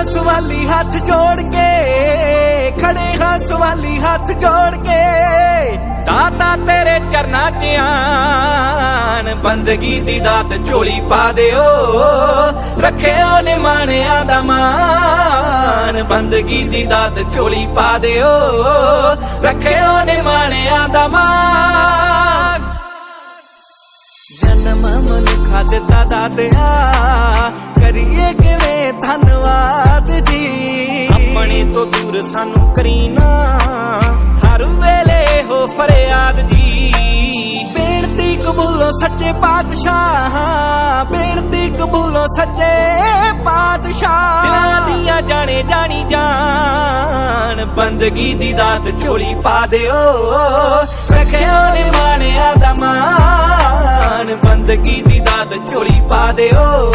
ਹਾਂ ਸਵਾਲੀ ਹੱਥ ਜੋੜ ਕੇ, ਖੜੇ ਹਾਂ ਸਵਾਲੀ ਹੱਥ ਜੋੜ ਕੇ। ਦਾਤਾ ਤੇਰੇ ਚਰਨਾਂ 'ਚ ਆਣ, ਬੰਦਗੀ ਦੀ ਦਾਤ ਝੋਲੀ ਪਾ ਦਿਓ। ਰੱਖਿਓ ਨੇ ਮਾਣਿਆਂ ਦਾ ਮਾਣ, ਬੰਦਗੀ ਦੀ ਦਾਤ ਝੋਲੀ ਪਾ ਦਿਓ। ਰੱਖਿਓ ਨੇ ਮਾਣਿਆਂ ਦਾ ਮਾਣ। ਜਨਮ ਮਨੁੱਖਾ ਦਿੱਤਾ ਦਾਤਿਆ ਤੋਂ ਦੂਰ ਸਾਨੂੰ ਕਰੀਨਾ ਹਰ ਵੇਲੇ ਹੋ ਫਰਿਆਦ ਜੀ। ਬੇਨਤੀ ਕਬੂਲੋ ਸੱਚੇ ਪਾਤਸ਼ਾਹ। ਬੇਨਤੀ ਕਬੂਲੋ ਸੱਚੇ ਪਾਤਸ਼ਾਹ। ਦਿਲਾਂ ਦੀਆਂ ਜਾਣੇ ਜਾਣੀ ਜਾਣ ਬੰਦਗੀ ਦੀ ਦਾਤ ਝੋਲੀ ਪਾ ਦਿਓ। ਰੱਖਿਓ ਨੇ ਮਾਣਿਆ ਦਾ ਮਾਣ। ਬੰਦਗੀ ਦੀ ਦਾਤ ਝੋਲੀ ਪਾ ਦਿਓ।